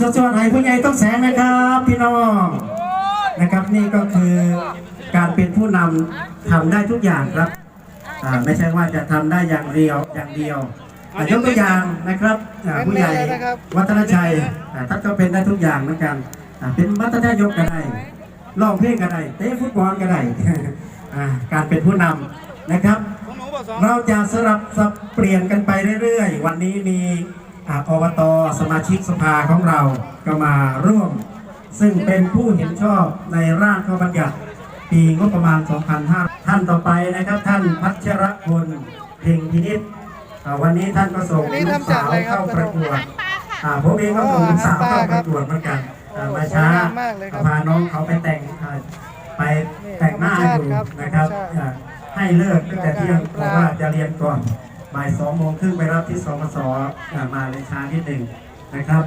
ชดชดให้ผู้ใหญ่ต้องแสงนะครับ พี่น้องนะครับนี่ก็คือการเป็นผู้นำทำได้ทุกอย่างครับอ่าไม่ใช่ว่าจะทำได้อย่างเดียวอย่างเดียวอะยกตัวอย่างนะครับอ่าผู้ใหญ่วัฒนชัยอ่าท่านก็เป็นได้ทุกอย่างเหมือนกันอ่าเป็นวัฒนายกก็ได้ร้องเพลงก็ได้เตะฟุตบอลก็ได้ อ่าการเป็นผู้นำนะครับเราจะสลับสับเปลี่ยนกันไปเรื่อยๆ วันนี้มี อ่าอบตสมาชิกสภาของเราก็มาร่วม ซึ่งเป็นผู้เห็นชอบในร่างข้อบัญญัติปีงบประมาณ2005ท่านต่อไปนะครับ ท่านพัชรพลเพ่งพินิษอ่าวันนี้ท่านก็ส่งอันนี้ลูกทำจากสาวอะไรครับเข้าประกวดอ่าผมเองก็ส่งลูกสาวเข้าประกวดเหมือนกันอ่ามาช้าสวยงามมากเลยครับพาน้องเขาไปแต่งอ่าไปแต่งหน้าให้ดูนะครับธรรมชาติอ่าให้เลิกตั้งแต่เที่ยงเพราะว่าจะเรียนก่อน บ่ายสองโมงครึ่งไปรับที่สมสอ่ามาเลยช้านิดหนึ่งนะครับ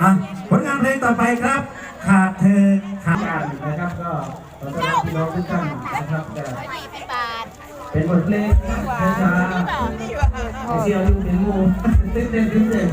อะผลงานเพลงต่อไปครับ ขาดเธอขาดกันนะครับก็ขอต้อนรับพี่น้องทุกท่านนะครับจะเป็นบทเพลงช้าๆเชียร์ลูกเป็นงูเต้นเต้นเต้น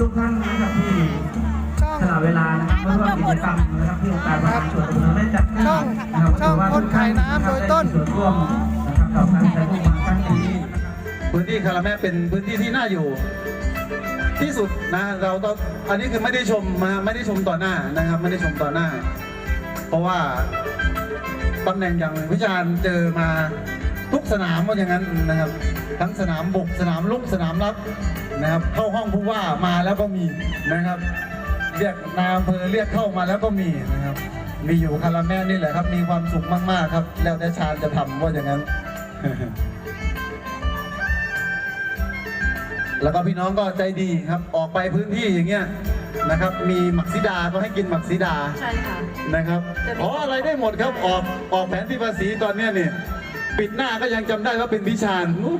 ทุกท่านนะครับที่ช่องสละเวลานะครับเพื่อร่วมกิจกรรมนะครับที่องค์การบริหารส่วนตำบลได้จัดขึ้นช่องนะครับช่องคนขายน้ำโดยต้นได้มีส่วนร่วมนะครับกับการจัดงานครั้งนี้พื้นที่คาราแม่เป็นพื้นที่ที่น่าอยู่ที่สุดนะเราต้องอันนี้คือไม่ได้ชมมาไม่ได้ชมต่อหน้านะครับ ไม่ได้ชมต่อหน้า เพราะว่าตำแหน่งอย่างวิจารณ์เจอมา ทุกสนามว่าอย่างนั้นนะครับ ทั้งสนามบุกสนามลุกสนามรับนะครับ เข้าห้องผู้ว่ามาแล้วก็มีนะครับ เรียกนายอำเภอเรียกเข้ามาแล้วก็มีนะครับ มีอยู่คาราแมนี่แหละครับ มีความสุขมากๆครับ แล้วแต่ชาญจะทำว่าอย่างนั้น แล้วก็พี่น้องก็ใจดีครับ ออกไปพื้นที่อย่างเงี้ยนะครับ มีหมักซิดาก็ให้กินหมักซิดาใช่ค่ะนะครับอ๋ออะไรได้หมดครับออกออกแผนที่ภาษีตอนเนี้ยเนี่ย ปิดหน้าก็ยังจำได้ว่าเป็นพิชานอู้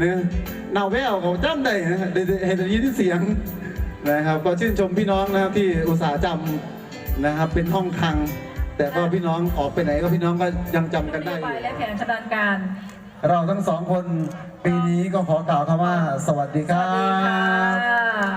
เนี่ยนาแววเขาจำได้นะเดี๋ยวเดี๋ยวเห็นได้ยินเสียงนะครับ ก็ชื่นชมพี่น้องนะครับที่อุตสาหจำนะครับ เป็นห้องคลัง แต่ก็พี่น้องออกไปไหนก็พี่น้องก็ยังจำกันนได้โยอบายยู่และแผนชำนาญการ เราทั้งสองคนปีนี้ก็ขอกล่าวคำว่า สวัสดีครัสวัสดีบค่ะ